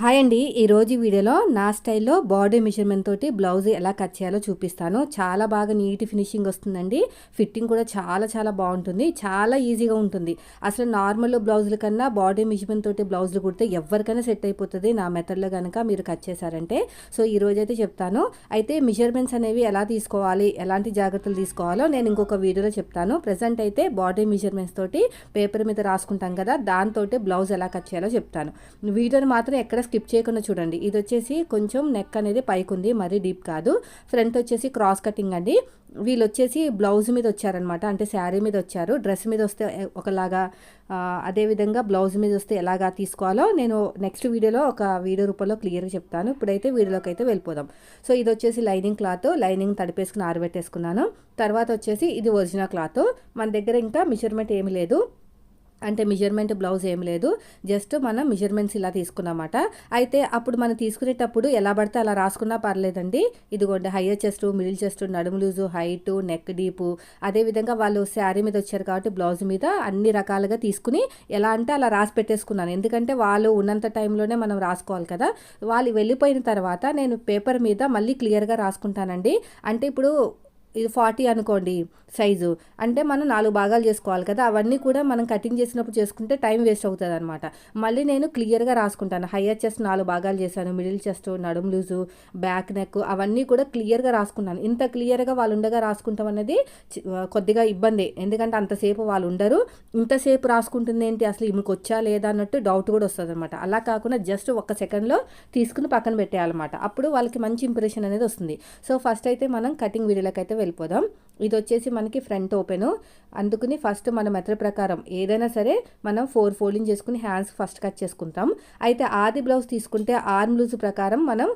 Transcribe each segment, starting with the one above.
Hi అండి. ఈరోజు వీడియోలో నా స్టైల్లో బాడీ మెజర్మెంట్ తోటి బ్లౌజ్ ఎలా కట్ చేయాలో చూపిస్తాను. చాలా బాగా నీట్ ఫినిషింగ్ వస్తుందండి. ఫిట్టింగ్ కూడా చాలా చాలా బాగుంటుంది. చాలా ఈజీగా ఉంటుంది. అసలు నార్మల్ బ్లౌజుల కన్నా బాడీ మెజర్మెంట్ తోటి బ్లౌజులు కుడితే ఎవరికైనా సెట్ అయిపోతుంది. నా మెథడ్లో కనుక మీరు కట్ చేశారంటే. సో ఈ అయితే చెప్తాను. అయితే మెజర్మెంట్స్ అనేవి ఎలా తీసుకోవాలి? ఎలాంటి జాగ్రత్తలు తీసుకోవాలో నేను ఇంకొక వీడియోలో చెప్తాను. ప్రజెంట్ అయితే బాడీ మెజర్మెంట్స్ తోటి పేపర్ మీద రాసుకుంటాం కదా దాంతో బ్లౌజ్ ఎలా కట్ చేయాలో చెప్తాను. వీడియోని మాత్రం ఎక్కడ స్కిప్ చేయకుండా చూడండి. ఇది వచ్చేసి కొంచెం నెక్ అనేది పైకి ఉంది మరీ డీప్ కాదు. ఫ్రంట్ వచ్చేసి క్రాస్ కటింగ్ అండి. వీళ్ళు వచ్చేసి బ్లౌజ్ మీద వచ్చారనమాట అంటే శారీ మీద వచ్చారు. డ్రెస్ మీద వస్తే ఒకలాగా అదేవిధంగా బ్లౌజ్ మీద వస్తే ఎలాగా తీసుకోవాలో నేను నెక్స్ట్ వీడియోలో ఒక వీడియో రూపంలో క్లియర్గా చెప్తాను. ఇప్పుడైతే వీడియోలోకి అయితే వెళ్ళిపోదాం. సో ఇది వచ్చేసి లైనింగ్ క్లాత్. లైనింగ్ తడిపేసుకుని ఆరబెట్టేసుకున్నాను. తర్వాత వచ్చేసి ఇది ఒరిజినల్ క్లాత్. మన దగ్గర ఇంకా మెజర్మెంట్ ఏమీ లేదు. అంటే మెజర్మెంట్ బ్లౌజ్ ఏం లేదు. జస్ట్ మనం మెజర్మెంట్స్ ఇలా తీసుకున్నమాట. అయితే అప్పుడు మనం తీసుకునేటప్పుడు ఎలా పడితే అలా రాసుకున్నా పర్లేదండి. ఇదిగోండి హయ్యర్ చెస్ట్ మిడిల్ చెస్ట్ నడుము లూజు హైట్ నెక్ డీపు అదేవిధంగా వాళ్ళు శారీ మీద వచ్చారు కాబట్టి బ్లౌజ్ మీద అన్ని రకాలుగా తీసుకుని ఎలా అంటే అలా రాసి పెట్టేసుకున్నాను. ఎందుకంటే వాళ్ళు ఉన్నంత టైంలోనే మనం రాసుకోవాలి కదా. వాళ్ళు వెళ్ళిపోయిన తర్వాత నేను పేపర్ మీద మళ్ళీ క్లియర్గా రాసుకుంటానండి. అంటే ఇప్పుడు ఇది ఫార్టీ అనుకోండి సైజు. అంటే మనం నాలుగు భాగాలు చేసుకోవాలి కదా అవన్నీ కూడా మనం కటింగ్ చేసినప్పుడు చేసుకుంటే టైం వేస్ట్ అవుతుంది అనమాట మళ్ళీ నేను క్లియర్గా రాసుకుంటాను. హయ్యర్ చెస్ట్ నాలుగు భాగాలు చేశాను మిడిల్ చెస్ట్ నడుము లూజు బ్యాక్ నెక్ అవన్నీ కూడా క్లియర్గా రాసుకున్నాను. ఇంత క్లియర్గా వాళ్ళు ఉండగా రాసుకుంటాం అనేది కొద్దిగా ఇబ్బంది. ఎందుకంటే అంతసేపు వాళ్ళు ఉండరు ఇంతసేపు రాసుకుంటుంది ఏంటి? అసలు ఈమెకు వచ్చా లేదా అన్నట్టు డౌట్ కూడా వస్తుంది అనమాట అలా కాకుండా జస్ట్ ఒక సెకండ్లో తీసుకుని పక్కన పెట్టేయాలన్నమాట. అప్పుడు వాళ్ళకి మంచి ఇంప్రెషన్ అనేది వస్తుంది. సో ఫస్ట్ అయితే మనం కటింగ్ వీడియోలకైతే అయితే వెళ్ళిపోదాం. ఇది వచ్చేసి మనకి ఫ్రంట్ ఓపెను అందుకుని ఫస్ట్ మన మెథడ్ ప్రకారం ఏదైనా సరే మనం ఫోర్ ఫోల్డింగ్ చేసుకుని హ్యాండ్స్ ఫస్ట్ కట్ చేసుకుంటాం. అయితే ఆది బ్లౌజ్ తీసుకుంటే ఆర్మ్ లూజ్ ప్రకారం మనం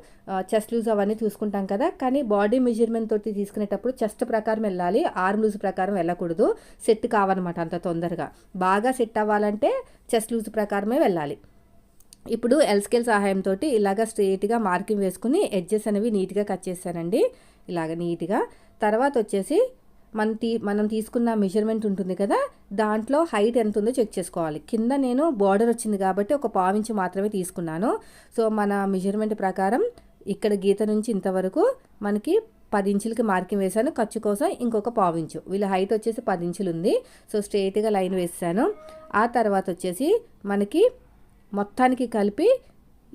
చెస్ట్ లూజ్ అవన్నీ చూసుకుంటాం కదా. కానీ బాడీ మెజర్మెంట్ తోటి తీసుకునేటప్పుడు చెస్ట్ ప్రకారం వెళ్ళాలి ఆర్మ్ లూజ్ ప్రకారం వెళ్ళకూడదు. సెట్ కావాలన్నమాట అంత తొందరగా. బాగా సెట్ అవ్వాలంటే చెస్ట్ లూజ్ ప్రకారమే వెళ్ళాలి. ఇప్పుడు ఎల్స్కేల్ సహాయంతో ఇలాగ స్ట్రేట్గా మార్కింగ్ వేసుకుని ఎడ్జెస్ అనేవి నీట్గా కట్ చేశానండి ఇలాగ నీట్గా తర్వాత వచ్చేసి మన తీ మనం తీసుకున్న మెజర్మెంట్ ఉంటుంది కదా దాంట్లో హైట్ ఎంత ఉందో చెక్ చేసుకోవాలి. కింద నేను బార్డర్ వచ్చింది కాబట్టి ఒక పావించి మాత్రమే తీసుకున్నాను. సో మన మెజర్మెంట్ ప్రకారం ఇక్కడ గీత నుంచి ఇంతవరకు మనకి పది ఇంచులకి మార్కింగ్ వేశాను. ఖర్చు కోసం ఇంకొక పావించు వీళ్ళ హైట్ వచ్చేసి పది ఇంచులు ఉంది. సో స్ట్రేట్గా లైన్ వేసాను. ఆ తర్వాత వచ్చేసి మనకి మొత్తానికి కలిపి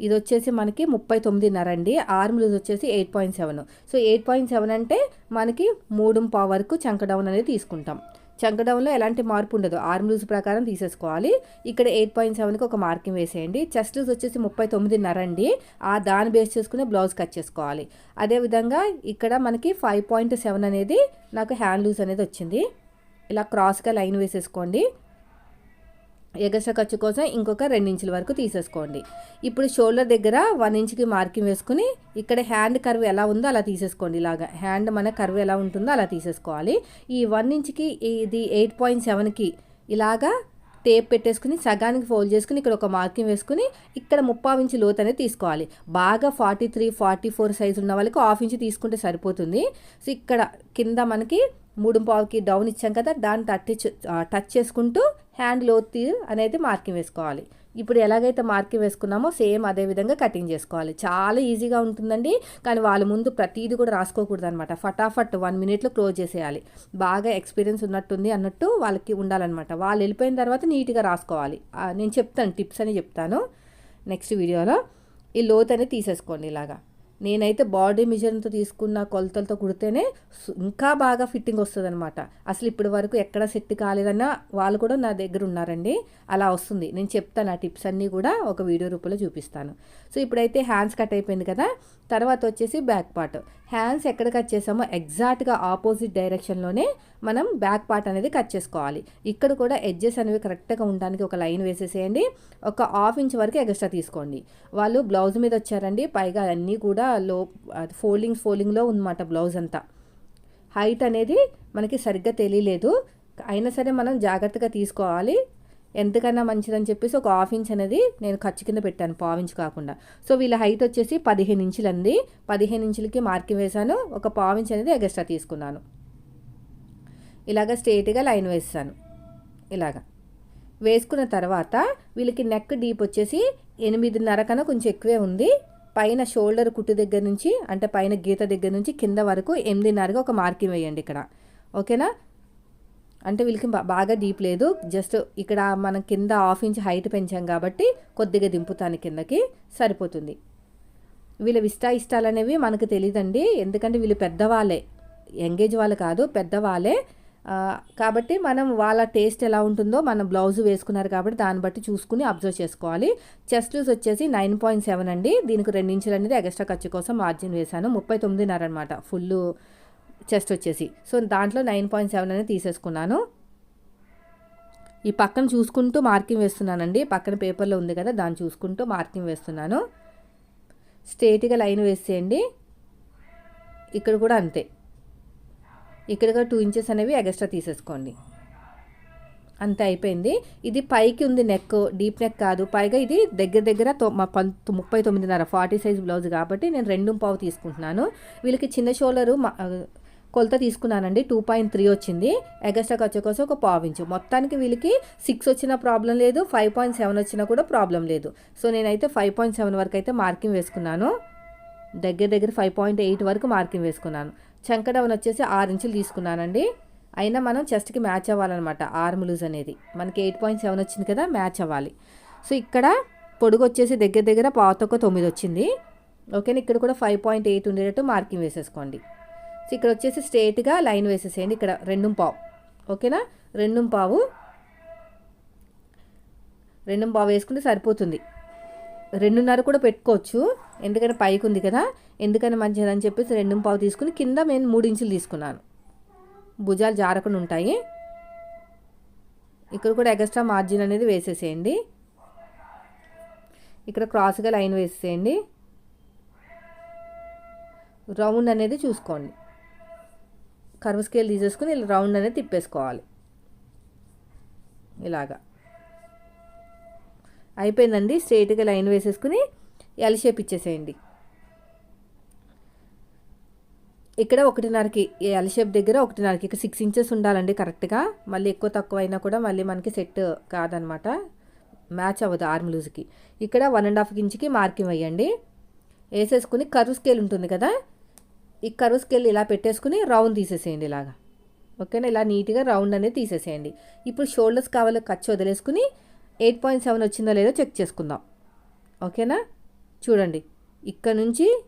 ఇది వచ్చేసి మనకి ముప్పై తొమ్మిదిన్నర అండి. ఆర్మ్ లూజ్ వచ్చేసి eight point seven. So eight point seven అంటే మనకి మూడు పావు వరకు చంక డౌన్ అనేది తీసుకుంటాం. చంక డౌన్లో ఎలాంటి మార్పు ఉండదు. ఆర్మ్ లూజ్ ప్రకారం తీసేసుకోవాలి. ఇక్కడ ఎయిట్ పాయింట్ సెవెన్కి ఒక మార్కింగ్ వేసేయండి. చెస్ట్ లూజ్ వచ్చేసి ముప్పై తొమ్మిదిన్నర అండి. ఆ దాన్ని బేస్ చేసుకుని బ్లౌజ్ కట్ చేసుకోవాలి. అదేవిధంగా ఇక్కడ మనకి ఫైవ్ పాయింట్ సెవెన్ అనేది నాకు హ్యాండ్ లూజ్ అనేది వచ్చింది. ఇలా క్రాస్గా లైన్ వేసేసుకోండి. ఎగస ఖర్చు కోసం ఇంకొక రెండించుల వరకు తీసేసుకోండి. ఇప్పుడు షోల్డర్ దగ్గర వన్ ఇంచ్కి మార్కింగ్ వేసుకుని ఇక్కడ హ్యాండ్ కర్వ్ ఎలా ఉందో అలా తీసేసుకోండి ఇలాగా. హ్యాండ్ మన కర్వ్ ఎలా ఉంటుందో అలా తీసేసుకోవాలి. ఈ వన్ ఇంచ్కి ఇది ఎయిట్ పాయింట్ సెవెన్కి ఇలాగా టేప్ పెట్టేసుకుని సగానికి ఫోల్డ్ చేసుకుని ఇక్కడ ఒక మార్కింగ్ వేసుకుని ఇక్కడ ముప్పావు ఇంచు లోత్ అనేది తీసుకోవాలి. బాగా forty three forty four size ఉన్న వాళ్ళకి హాఫ్ ఇంచ్ తీసుకుంటే సరిపోతుంది. సో ఇక్కడ కింద మనకి మూడు పావుకి డౌన్ ఇచ్చాం కదా దాన్ని తట్టి టచ్ చేసుకుంటూ హ్యాండ్ లోత్ అనేది మార్కింగ్ వేసుకోవాలి. ఇప్పుడు ఎలాగైతే మార్కింగ్ వేసుకున్నామో సేమ్ అదే విధంగా కటింగ్ చేసుకోవాలి. చాలా ఈజీగా ఉంటుందండి కానీ వాళ్ళ ముందు ప్రతిదీ కూడా రాసుకోకూడదు అనమాట ఫటాఫట్ వన్ మినిట్లో క్లోజ్ చేసేయాలి. బాగా ఎక్స్పీరియన్స్ ఉన్నట్టుంది అన్నట్టు వాళ్ళకి ఉండాలన్నమాట. వాళ్ళు వెళ్ళిపోయిన తర్వాత నీట్గా రాసుకోవాలి. నేను చెప్తాను టిప్స్ అని చెప్తాను. నెక్స్ట్ వీడియోలో ఈ లోత్ అనేది తీసేసుకోండి ఇలాగా. నేనైతే బాడీ మెజర్తో తీసుకున్న కొలతలతో కుడితేనే ఇంకా బాగా ఫిట్టింగ్ వస్తుంది అనమాట అసలు ఇప్పటి వరకు ఎక్కడ సెట్ కాలేదన్నా వాళ్ళు కూడా నా దగ్గర ఉన్నారండి. అలా వస్తుంది. నేను చెప్తాను ఆ టిప్స్ అన్నీ కూడా ఒక వీడియో రూపంలో చూపిస్తాను. సో ఇప్పుడైతే హ్యాండ్స్ కట్ అయిపోయింది కదా తర్వాత వచ్చేసి బ్యాక్ పార్ట్. హ్యాండ్స్ ఎక్కడ కట్ చేసామో ఎగ్జాక్ట్గా ఆపోజిట్ డైరెక్షన్లోనే మనం బ్యాక్ పార్ట్ అనేది కట్ చేసుకోవాలి. ఇక్కడ కూడా ఎడ్జెస్ అనేవి కరెక్ట్గా ఉండడానికి ఒక లైన్ వేసేసేయండి. ఒక హాఫ్ ఇంచ్ వరకు ఎక్స్ట్రా తీసుకోండి. వాళ్ళు బ్లౌజ్ మీద వచ్చారండి. పైగా అన్నీ కూడా లో ఫోల్డింగ్ ఫోల్డింగ్లో ఉందన్నమాట బ్లౌజ్ అంతా. హైట్ అనేది మనకి సరిగ్గా తెలియలేదు. అయినా సరే మనం జాగ్రత్తగా తీసుకోవాలి. ఎంతకన్నా మంచిదని చెప్పేసి ఒక హాఫ్ ఇంచ్ అనేది నేను ఖర్చు కింద పెట్టాను పావు ఇంచ్ కాకుండా. సో వీళ్ళ హైట్ వచ్చేసి పదిహేను ఇంచులు అంది పదిహేను ఇంచులకి మార్కింగ్ వేశాను. ఒక పావు ఇంచ్ అనేది ఎగస్ట్రా తీసుకున్నాను. ఇలాగ స్ట్రేట్గా లైన్ వేస్తాను. ఇలాగా. వేసుకున్న తర్వాత వీళ్ళకి నెక్ డీప్ వచ్చేసి ఎనిమిదిన్నర కన్నా కొంచెం ఎక్కువే ఉంది. పైన షోల్డర్ కుట్టు దగ్గర నుంచి అంటే పైన గీత దగ్గర నుంచి కింద వరకు ఎనిమిదిన్నరగా ఒక మార్కింగ్ వేయండి ఇక్కడ. ఓకేనా? అంటే వీళ్ళకి బాగా డీప్ లేదు. జస్ట్ ఇక్కడ మనం కింద హాఫ్ ఇంచ్ హైట్ పెంచాం కాబట్టి కొద్దిగా దింపుతాను కిందకి. సరిపోతుంది. వీళ్ళ విష్టా ఇష్టాలు అనేవి మనకు తెలియదండి ఎందుకంటే వీళ్ళు పెద్దవాళ్ళే. ఎంగేజ్ వాళ్ళు కాదు పెద్దవాళ్ళే. కాబట్టి మనం వాళ్ళ టేస్ట్ ఎలా ఉంటుందో మనం బ్లౌజ్ వేసుకున్నారు కాబట్టి దాన్ని బట్టి చూసుకుని అబ్జర్వ్ చేసుకోవాలి. చెస్ట్ లూస్ వచ్చేసి నైన్ పాయింట్ సెవెన్ అండి. దీనికి రెండు అనేది ఎక్స్ట్రా ఖర్చు కోసం మార్జిన్ వేశాను. ముప్పై తొమ్మిదిన్నర అనమాట ఫుల్ చెస్ట్ వచ్చేసి. సో దాంట్లో నైన్ పాయింట్ సెవెన్ అనేది తీసేసుకున్నాను. ఈ పక్కన చూసుకుంటూ మార్కింగ్ వేస్తున్నానండి. పక్కన పేపర్లో ఉంది కదా దాన్ని చూసుకుంటూ మార్కింగ్ వేస్తున్నాను. స్ట్రేట్గా లైన్ వేసేయండి. ఇక్కడ కూడా అంతే. ఇక్కడ టూ ఇంచెస్ అనేవి ఎగస్ట్రా తీసేసుకోండి. అంతే అయిపోయింది. ఇది పైకి ఉంది నెక్ డీప్ నెక్ కాదు. పైగా ఇది దగ్గర దగ్గర ముప్పై తొమ్మిదిన్నర ఫార్టీ సైజ్ బ్లౌజ్ కాబట్టి నేను రెండు పావు తీసుకుంటున్నాను. వీళ్ళకి చిన్న షోల్డరు కొలత తీసుకున్నానండి. టూ పాయింట్ త్రీ వచ్చింది. ఎగస్ట్రా ఖర్చు కోసం ఒక పావు ఇంచు. మొత్తానికి వీళ్ళకి సిక్స్ వచ్చిన ప్రాబ్లం లేదు. ఫైవ్ పాయింట్ సెవెన్ వచ్చినా కూడా ప్రాబ్లం లేదు. సో నేనైతే ఫైవ్ పాయింట్ సెవెన్ వరకు అయితే మార్కింగ్ వేసుకున్నాను. దగ్గర దగ్గర ఫైవ్ పాయింట్ ఎయిట్ వరకు మార్కింగ్ వేసుకున్నాను. చంకడవన్ వచ్చేసి ఆరు ఇంచులు తీసుకున్నానండి. అయినా మనం చెస్ట్కి మ్యాచ్ అవ్వాలన్నమాట. ఆర్మ్ లూజ్ అనేది. మనకి ఎయిట్ పాయింట్ సెవెన్ వచ్చింది కదా మ్యాచ్ అవ్వాలి. సో ఇక్కడ పొడుగు వచ్చేసి దగ్గర దగ్గర పాతొక్క తొమ్మిది వచ్చింది. ఓకేనా? ఇక్కడ కూడా ఫైవ్ పాయింట్ ఎయిట్ ఉండేటట్టు మార్కింగ్ వేసేసుకోండి. సో ఇక్కడ వచ్చేసి స్ట్రేట్గా లైన్ వేసేసేయండి. ఇక్కడ రెండు పావు. ఓకేనా? రెండు పావు. రెండు పావు వేసుకుంటే సరిపోతుంది. రెండున్నర కూడా పెట్టుకోవచ్చు. ఎందుకంటే పైకి ఉంది కదా. ఎందుకని మంచిదని చెప్పేసి రెండు పావు తీసుకుని కింద నేను మూడు ఇంచులు తీసుకున్నాను. భుజాలు జారకుండా ఉంటాయి. ఇక్కడ కూడా ఎగస్ట్రా మార్జిన్ అనేది వేసేసేయండి. ఇక్కడ క్రాస్గా లైన్ వేసేయండి రౌండ్ అనేది చూసుకోండి. కర్వ్ స్కేల్ తీసేసుకుని ఇలా రౌండ్ అనేది తిప్పేసుకోవాలి. ఇలాగా. అయిపోయిందండి. స్ట్రైట్గా లైన్ వేసేసుకుని ఎల్ షేప్ ఇచ్చేసేయండి. ఇక్కడ ఒకటిన్నరకి ఎల్ షేప్ దగ్గర ఒకటిన్నరకి ఇక్కడ సిక్స్ ఇంచెస్ ఉండాలండి కరెక్ట్గా మళ్ళీ ఎక్కువ తక్కువ అయినా కూడా మళ్ళీ మనకి సెట్ కాదనమాట. మ్యాచ్ అవ్వదు ఆర్మ్ లూజ్కి ఇక్కడ వన్ అండ్ హాఫ్ ఇంచ్కి మార్కింగ్ వేయండి. వేసేసుకుని కరువు స్కేల్ ఉంటుంది కదా ఈ కరువు స్కేల్ ఇలా పెట్టేసుకుని రౌండ్ తీసేసేయండి ఇలాగా. ఓకేనా? ఇలా నీట్గా రౌండ్ అనేది తీసేసేయండి. ఇప్పుడు షోల్డర్స్ కావాలో ఖర్చు వదిలేసుకుని ఎయిట్ పాయింట్ సెవెన్ వచ్చిందో లేదో చెక్ చేసుకుందాం. ఓకేనా? చూడండి. ఇక్కడ నుంచి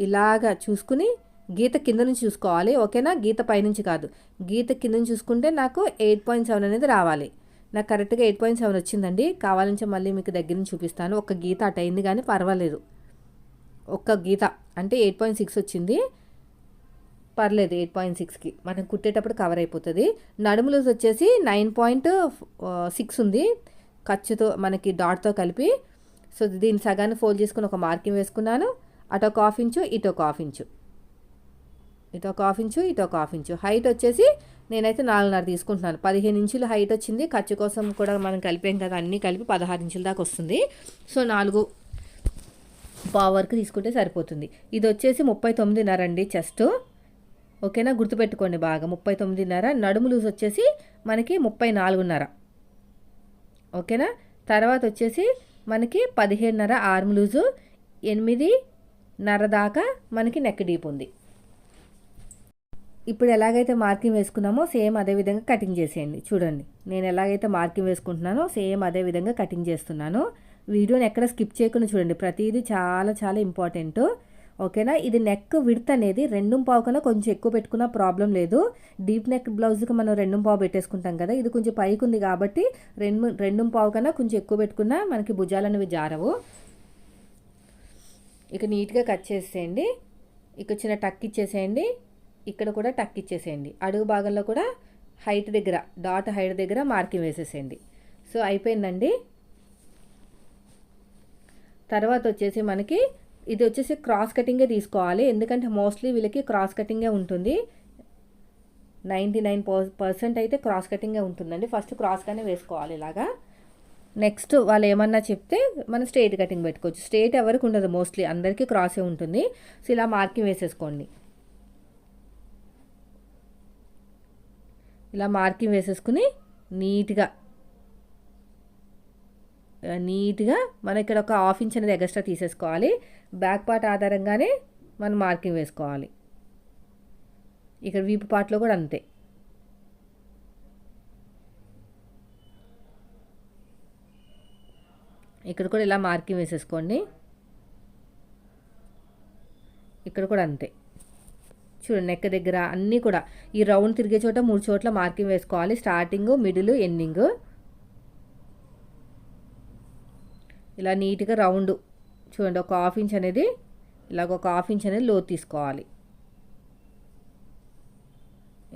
ఇలాగా చూసుకుని గీత కింద నుంచి చూసుకోవాలి. ఓకేనా? గీత పైనుంచి కాదు. గీత కింద నుంచి చూసుకుంటే నాకు ఎయిట్ పాయింట్ సెవెన్ అనేది రావాలి. నాకు కరెక్ట్గా ఎయిట్ పాయింట్ సెవెన్ వచ్చిందండి. కావాలంటే మళ్ళీ మీకు దగ్గర నుంచి చూపిస్తాను. ఒక గీత అటైంది కానీ పర్వాలేదు. ఒక్క గీత అంటే ఎయిట్ పాయింట్ సిక్స్ వచ్చింది. పర్లేదు ఎయిట్ పాయింట్ సిక్స్కి. మనం కుట్టేటప్పుడు కవర్ అయిపోతుంది. నడుములు వచ్చేసి నైన్ పాయింట్ సిక్స్ ఉంది. ఖర్చుతో మనకి డాట్తో కలిపి. సో దీన్ని సగాన్ని ఫోల్డ్ చేసుకుని ఒక మార్కింగ్ వేసుకున్నాను. అటు ఒక హాఫ్ ఇంచు ఇటు ఒక హాఫ్ ఇంచు. ఇటు ఒక హాఫ్ ఇంచు ఇటు ఒక హాఫ్ ఇంచు. హైట్ వచ్చేసి నేనైతే నాలుగున్నర తీసుకుంటున్నాను. పదిహేను ఇంచులు హైట్ వచ్చింది. ఖర్చు కోసం కూడా మనం కలిపాం కదా అన్నీ కలిపి పదహారు ఇంచుల దాకా వస్తుంది. సో నాలుగు పావు వరకు తీసుకుంటే సరిపోతుంది. ఇది వచ్చేసి ముప్పై తొమ్మిదిన్నర అండి చెస్ట్. ఓకేనా? గుర్తుపెట్టుకోండి బాగా. ముప్పై తొమ్మిదిన్నర నడుము లూజ్ వచ్చేసి మనకి ముప్పై నాలుగున్నర. ఓకేనా? తర్వాత వచ్చేసి మనకి పదిహేనున్నర ఆర్మ్ లూజు. ఎనిమిదిన్నర దాకా మనకి నెక్ డీప్ ఉంది. ఇప్పుడు ఎలాగైతే మార్కింగ్ వేసుకున్నామో సేమ్ అదే విధంగా కటింగ్ చేసేయండి. చూడండి. నేను ఎలాగైతే మార్కింగ్ వేసుకుంటున్నానో సేమ్ అదే విధంగా కటింగ్ చేస్తున్నాను. వీడియోని ఎక్కడ స్కిప్ చేయకుండా చూడండి. ప్రతిదీ చాలా చాలా ఇంపార్టెంట్. ఓకేనా? ఇది నెక్ విడత్ అనేది రెండు పావు కన్నా కొంచెం ఎక్కువ పెట్టుకున్న ప్రాబ్లం లేదు. డీప్ నెక్ బ్లౌజ్కి మనం రెండు పావు పెట్టేసుకుంటాం కదా? ఇది కొంచెం పైకి ఉంది కాబట్టి రెండు రెండు పావు కన్నా కొంచెం ఎక్కువ పెట్టుకున్నా మనకి భుజాలు అనేవి జారవు. ఇక నీట్గా కట్ చేసేయండి. ఇక చిన్న టక్ ఇచ్చేసేయండి. ఇక్కడ కూడా టక్ ఇచ్చేసేయండి. అడుగు భాగంలో కూడా హైట్ దగ్గర డాట్ హైట్ దగ్గర మార్కింగ్ వేసేసేయండి. సో అయిపోయిందండి. తర్వాత వచ్చేసి మనకి ఇది వచ్చేసి క్రాస్ కటింగే తీసుకోవాలి. ఎందుకంటే మోస్ట్లీ వీళ్ళకి క్రాస్ కటింగే ఉంటుంది. నైంటీ నైన్ పర్సెంట్ అయితే క్రాస్ కటింగే ఉంటుందండి. ఫస్ట్ క్రాస్గానే వేసుకోవాలి ఇలాగా. నెక్స్ట్ వాళ్ళు ఏమన్నా చెప్తే మనం స్ట్రేట్ కటింగ్ పెట్టుకోవచ్చు. స్ట్రేట్ ఎవరికి ఉండదు మోస్ట్లీ అందరికీ క్రాసే ఉంటుంది. సో ఇలా మార్కింగ్ వేసేసుకోండి. ఇలా మార్కింగ్ వేసేసుకుని నీట్గా నీట్గా మనం ఇక్కడ ఒక హాఫ్ ఇంచ్ అనేది ఎక్స్ట్రా తీసేసుకోవాలి. బ్యాక్ పార్ట్ ఆధారంగానే మనం మార్కింగ్ వేసుకోవాలి. ఇక్కడ వీపు పార్ట్లో కూడా అంతే. ఇక్కడ కూడా ఇలా మార్కింగ్ వేసేసుకోండి. ఇక్కడ కూడా అంతే. చూడండి నెక్ దగ్గర అన్నీ కూడా. ఈ రౌండ్ తిరిగే చోట మూడు చోట్ల మార్కింగ్ వేసుకోవాలి. Starting middle ending. ఇలా నీట్గా రౌండ్. చూడండి ఒక హాఫ్ ఇంచ్ అనేది ఇలాగ ఒక హాఫ్ ఇంచ్ అనేది లోతు తీసుకోవాలి.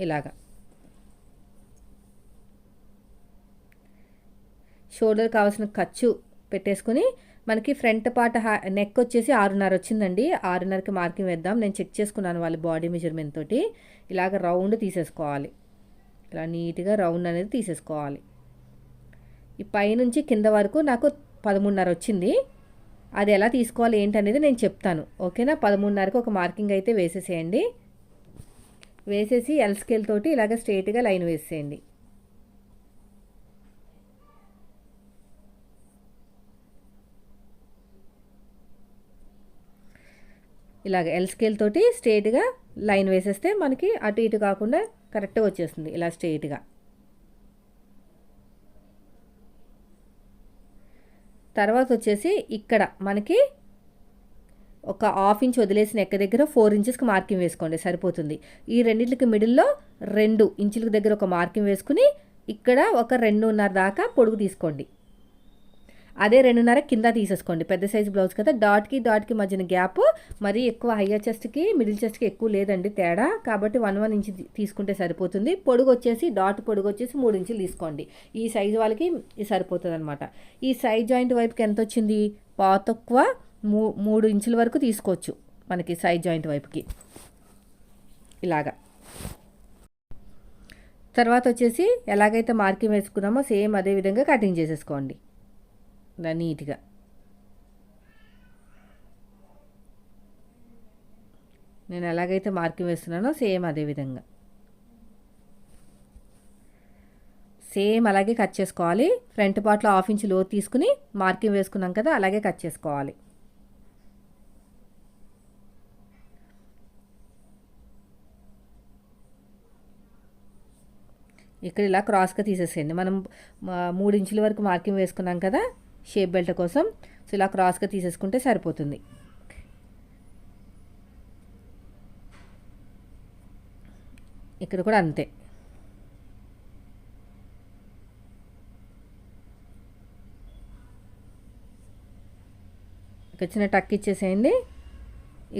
ఇలాగా. షోల్డర్ కావాల్సిన ఖర్చు పెట్టేసుకుని మనకి ఫ్రంట్ పార్ట్ నెక్ వచ్చేసి ఆరున్నర వచ్చిందండి. ఆరున్నరకి మార్కింగ్ వేద్దాం. నేను చెక్ చేసుకున్నాను వాళ్ళ బాడీ మెజర్మెంట్ తోటి. ఇలాగ రౌండ్ తీసేసుకోవాలి. ఇలా నీట్గా రౌండ్ అనేది తీసేసుకోవాలి. ఈ పైనుంచి కింద వరకు నాకు పదమూడున్నర వచ్చింది అది ఎలా తీసుకోవాలి ఏంటనేది నేను చెప్తాను. ఓకేనా? పదమూడున్నరకు ఒక మార్కింగ్ అయితే వేసేసేయండి. వేసేసి ఎల్ స్కేల్ తోటి ఇలాగ స్ట్రైట్గా లైన్ వేసేయండి. ఇలాగ ఎల్ స్కేల్ తోటి స్ట్రైట్గా లైన్ వేసేస్తే మనకి అటు ఇటు కాకుండా కరెక్ట్గా వచ్చేస్తుంది. ఇలా స్ట్రైట్గా తర్వాత వచ్చేసి ఇక్కడ మనకి ఒక హాఫ్ ఇంచ్ వదిలేసిన ఎక్క దగ్గర ఫోర్ ఇంచెస్కి మార్కింగ్ వేసుకోండి సరిపోతుంది. ఈ రెండింటికి మిడిల్లో రెండు ఇంచుల దగ్గర ఒక మార్కింగ్ వేసుకుని ఇక్కడ ఒక రెండున్నర దాకా పొడుగు తీసుకోండి. అదే రెండున్నర కింద తీసేసుకోండి. పెద్ద సైజ్ బ్లౌజ్ కదా. డాట్కి డాట్కి మధ్యన గ్యాప్ మరీ ఎక్కువ హయ్యర్ చెస్ట్కి మిడిల్ చెస్ట్కి ఎక్కువ లేదండి తేడా. కాబట్టి వన్ వన్ ఇంచ్ తీసుకుంటే సరిపోతుంది. పొడుగు వచ్చేసి డాట్ పొడుగు వచ్చేసి మూడు ఇంచులు తీసుకోండి. ఈ సైజు వాళ్ళకి సరిపోతుంది అనమాట ఈ సైజ్ జాయింట్ వైపుకి ఎంత వచ్చింది? పాతక్కువ మూ మూడు ఇంచుల వరకు తీసుకోవచ్చు మనకి సైజ్ జాయింట్ వైపుకి. ఇలాగా. తర్వాత వచ్చేసి ఎలాగైతే మార్కింగ్ వేసుకున్నామో సేమ్ అదే విధంగా కటింగ్ చేసేసుకోండి. ఇలా నీట్గా. నేను ఎలాగైతే మార్కింగ్ వేస్తున్నానో సేమ్ అదే విధంగా. సేమ్ అలాగే కట్ చేసుకోవాలి. ఫ్రంట్ పార్ట్లో హాఫ్ ఇంచ్లో తీసుకుని మార్కింగ్ వేసుకున్నాం కదా అలాగే కట్ చేసుకోవాలి. ఇక్కడ ఇలా క్రాస్గా తీసేసేయండి. మనం మూడు ఇంచుల వరకు మార్కింగ్ వేసుకున్నాం కదా షేప్ బెల్ట్ కోసం. సో ఇలా క్రాస్గా తీసేసుకుంటే సరిపోతుంది. ఇక్కడ కూడా అంతే. ఇక్కడ చిన్న టక్ ఇచ్చేసేయండి.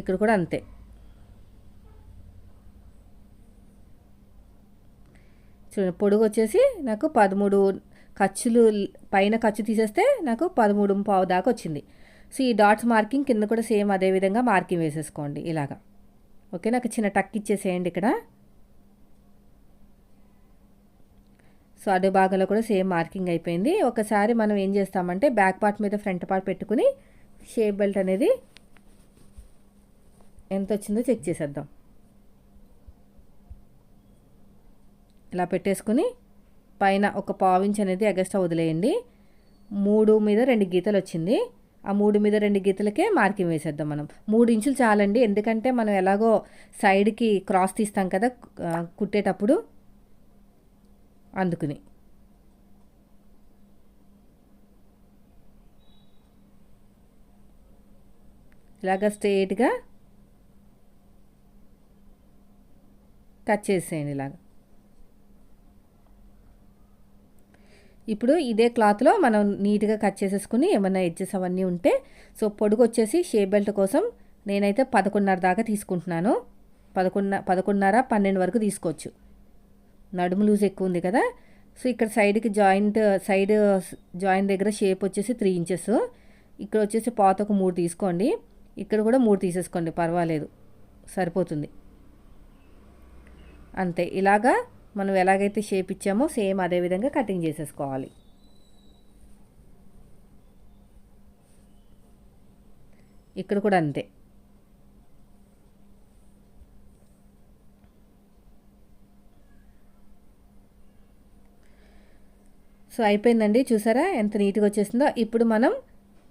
ఇక్కడ కూడా అంతే. చూడండి పొడుగు వచ్చేసి నాకు పదమూడు ఖర్చులు పైన ఖర్చు తీసేస్తే నాకు పదమూడు పావు దాకా వచ్చింది. సో ఈ డాట్స్ మార్కింగ్ కింద కూడా సేమ్ అదే విధంగా మార్కింగ్ వేసేసుకోండి ఇలాగా. ఓకే నాకు చిన్న టక్ ఇచ్చేసేయండి ఇక్కడ. సో అడు భాగంలో కూడా సేమ్ మార్కింగ్ అయిపోయింది. ఒకసారి మనం ఏం చేస్తామంటే బ్యాక్ పార్ట్ మీద ఫ్రంట్ పార్ట్ పెట్టుకుని షేప్ బెల్ట్ అనేది ఎంత వచ్చిందో చెక్ చేసేద్దాం. ఇలా పెట్టేసుకుని పైన ఒక పావించి అనేది ఎగస్ట్రా వదిలేయండి. మూడు మీద రెండు గీతలు వచ్చింది. ఆ మూడు మీద రెండు గీతలకే మార్కింగ్ వేసేద్దాం మనం. మూడు ఇంచులు చాలండి. ఎందుకంటే మనం ఎలాగో సైడ్కి క్రాస్ తీస్తాం కదా కుట్టేటప్పుడు. అందుకుని. ఇలాగ స్ట్రేట్గా కట్ చేసేయండి ఇలాగ. ఇప్పుడు ఇదే క్లాత్లో మనం నీట్గా కట్ చేసేసుకుని ఏమైనా ఎడ్జెస్ అవన్నీ ఉంటే సో పొడుగు వచ్చేసి షేప్ బెల్ట్ కోసం నేనైతే పదకొండున్నర దాకా తీసుకుంటున్నాను. పదకొండున్న పదకొండున్నర పన్నెండు వరకు తీసుకోవచ్చు. నడుము లూజ్ ఎక్కువ ఉంది కదా సో ఇక్కడ సైడ్కి జాయింట్ సైడ్ జాయింట్ దగ్గర షేప్ వచ్చేసి త్రీ ఇంచెస్. ఇక్కడ వచ్చేసి పాత ఒక మూడు తీసుకోండి. ఇక్కడ కూడా మూడు తీసేసుకోండి పర్వాలేదు. సరిపోతుంది. అంతే. ఇలాగా మనం ఎలాగైతే షేప్ ఇచ్చామో సేమ్ అదే విధంగా కటింగ్ చేసేసుకోవాలి. ఇక్కడ కూడా అంతే. సో అయిపోయిందండి. చూసారా? ఎంత నీట్గా వచ్చేసిందో. ఇప్పుడు మనం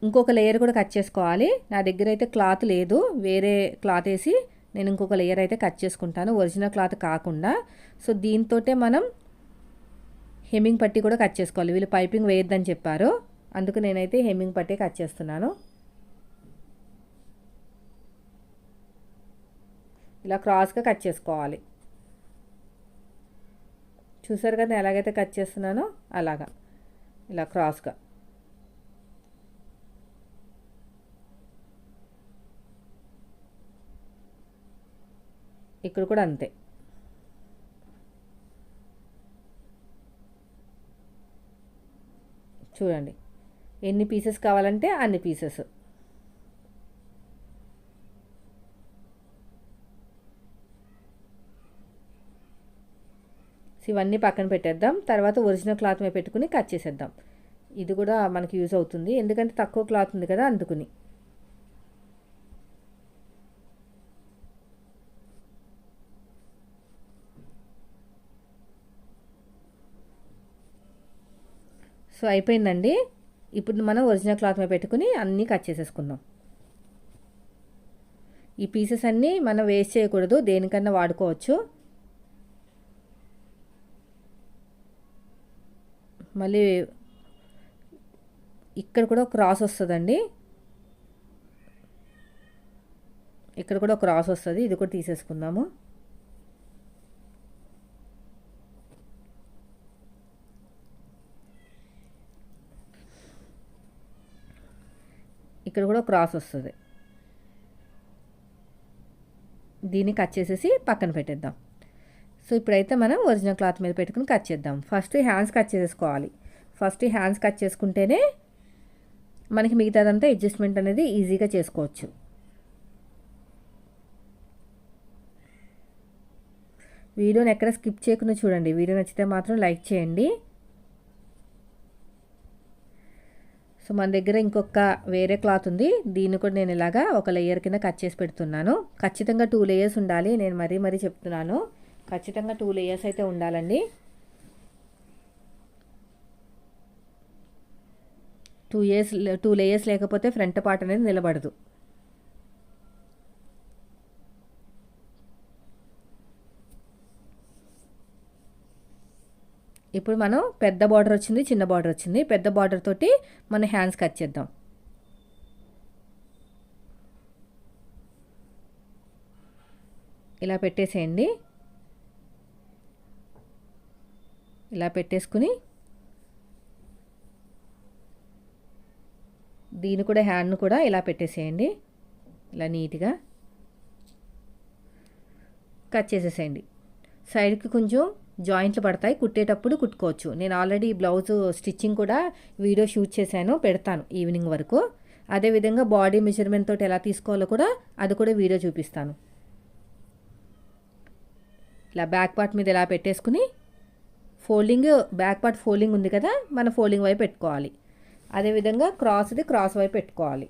ఇంకొక లేయర్ కూడా కట్ చేసుకోవాలి. నా దగ్గర అయితే క్లాత్ లేదు. వేరే క్లాత్ వేసి నేను ఇంకొక లేయర్ అయితే కట్ చేసుకుంటాను. ఒరిజినల్ క్లాత్ కాకుండా. సో దీంతో మనం హెమ్మింగ్ పట్టి కూడా కట్ చేసుకోవాలి. వీళ్ళు పైపింగ్ వేయొద్దని చెప్పారు. అందుకు నేనైతే హెమ్మింగ్ పట్టే కట్ చేస్తున్నాను. ఇలా క్రాస్గా కట్ చేసుకోవాలి. చూసారు కదా ఎలాగైతే కట్ చేస్తున్నానో అలాగా. ఇలా క్రాస్గా ఇక్కడ కూడా అంతే. చూడండి. ఎన్ని పీసెస్ కావాలంటే అన్ని పీసెస్ ఇవన్నీ పక్కన పెట్టేద్దాం. తర్వాత ఒరిజినల్ క్లాత్ మీద పెట్టుకుని కట్ చేసేద్దాం. ఇది కూడా మనకి యూజ్ అవుతుంది. ఎందుకంటే తక్కువ క్లాత్ ఉంది కదా అందుకుని. సో అయిపోయిందండి. ఇప్పుడు మనం ఒరిజినల్ క్లాత్ మీద పెట్టుకుని అన్నీ కట్ చేసేసుకుందాం. ఈ పీసెస్ అన్నీ మనం వేస్ట్ చేయకూడదు దేనికన్నా వాడుకోవచ్చు. మళ్ళీ ఇక్కడ కూడా క్రాస్ వస్తుందండి. ఇక్కడ కూడా క్రాస్ వస్తుంది ఇది కూడా తీసేసుకుందాము. ఇక్కడ కూడా క్రాస్ వస్తుంది. దీన్ని కట్ చేసేసి పక్కన పెట్టేద్దాం. సో ఇప్పుడైతే మనం ఒరిజినల్ క్లాత్ మీద పెట్టుకుని కట్ చేద్దాం. ఫస్ట్ హ్యాండ్స్ కట్ చేసుకోవాలి ఫస్ట్ హ్యాండ్స్ కట్ చేసుకుంటేనే మనకి మిగతాదంతా అడ్జస్ట్మెంట్ అనేది ఈజీగా చేసుకోవచ్చు. వీడియోని ఎక్కడ స్కిప్ చేయకుండా చూడండి. వీడియో నచ్చితే మాత్రం లైక్ చేయండి. సో మన దగ్గర ఇంకొక వేరే క్లాత్ ఉంది. దీన్ని కూడా నేను ఇలాగా ఒక లేయర్ కింద కట్ చేసి పెడుతున్నాను. ఖచ్చితంగా టూ లేయర్స్ ఉండాలి. నేను మరీ మరీ చెప్తున్నాను. ఖచ్చితంగా టూ లేయర్స్ అయితే ఉండాలండి. టూ ఇయర్స్ టూ లేయర్స్ లేకపోతే ఫ్రంట్ పార్ట్ అనేది నిలబడదు. ఇప్పుడు మనం పెద్ద బార్డర్ వచ్చింది చిన్న బార్డర్ వచ్చింది. పెద్ద బార్డర్ తోటి మన హ్యాండ్స్ కట్ చేద్దాం. ఇలా పెట్టేసేయండి. ఇలా పెట్టేసుకుని దీన్ని కూడా హ్యాండ్ను కూడా ఇలా పెట్టేసేయండి. ఇలా నీట్గా కట్ చేసేసేయండి. సైడ్కి కొంచెం జాయింట్లు పడతాయి కుట్టేటప్పుడు కుట్టుకోవచ్చు. నేను ఆల్రెడీ బ్లౌజ్ స్టిచ్చింగ్ కూడా వీడియో షూట్ చేశాను పెడతాను ఈవినింగ్ వరకు. అదేవిధంగా బాడీ మెజర్మెంట్ తోటి ఎలా తీసుకోవాలో కూడా అది కూడా వీడియో చూపిస్తాను. ఇలా బ్యాక్ పార్ట్ మీద ఇలా పెట్టేసుకుని ఫోల్డింగ్ బ్యాక్ పార్ట్ ఫోల్డింగ్ ఉంది కదా మన ఫోల్డింగ్ వైపు పెట్టుకోవాలి. అదేవిధంగా క్రాస్ది క్రాస్ వైపు పెట్టుకోవాలి.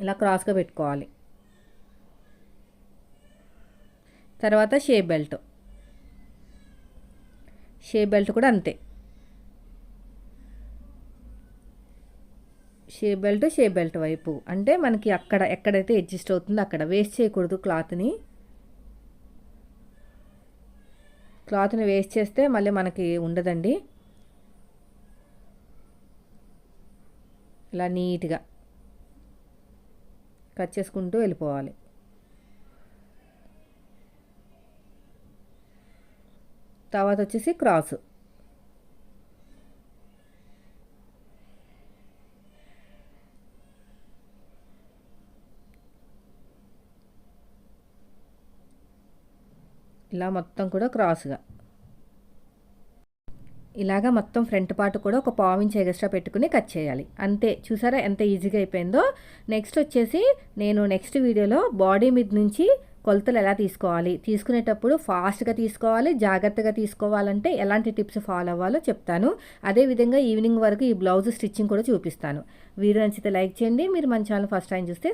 ఇలా క్రాస్గా పెట్టుకోవాలి. తర్వాత షేప్ బెల్ట్. షేప్ బెల్ట్ కూడా అంతే. షేప్ బెల్ట్ షేప్ బెల్ట్ వైపు. అంటే మనకి అక్కడ ఎక్కడైతే అడ్జస్ట్ అవుతుందో అక్కడ వేస్ట్ చేయకూడదు క్లాత్ని. క్లాత్ని వేస్ట్ చేస్తే మళ్ళీ మనకి ఉండదండి. ఇలా నీట్గా కట్ చేసుకుంటూ వెళ్ళిపోవాలి. తర్వాత వచ్చేసి క్రాస్. ఇలా మొత్తం కూడా క్రాస్గా. ఇలాగా మొత్తం ఫ్రంట్ పార్ట్ కూడా ఒక పావు ఇంచ్ ఎక్స్ట్రా పెట్టుకుని కట్ చేయాలి. అంతే. చూసారా ఎంత ఈజీగా అయిపోయిందో? నెక్స్ట్ వచ్చేసి నేను నెక్స్ట్ వీడియోలో బాడీ మీద నుంచి కొలతలు ఎలా తీసుకోవాలి? తీసుకునేటప్పుడు ఫాస్ట్గా తీసుకోవాలి జాగ్రత్తగా తీసుకోవాలంటే ఎలాంటి టిప్స్ ఫాలో అవ్వాలో చెప్తాను. అదేవిధంగా ఈవినింగ్ వరకు ఈ బ్లౌజ్ స్టిచ్చింగ్ కూడా చూపిస్తాను. వీడియో నచ్చితే లైక్ చేయండి. మీరు మన ఛానల్ ఫస్ట్ టైం చూస్తే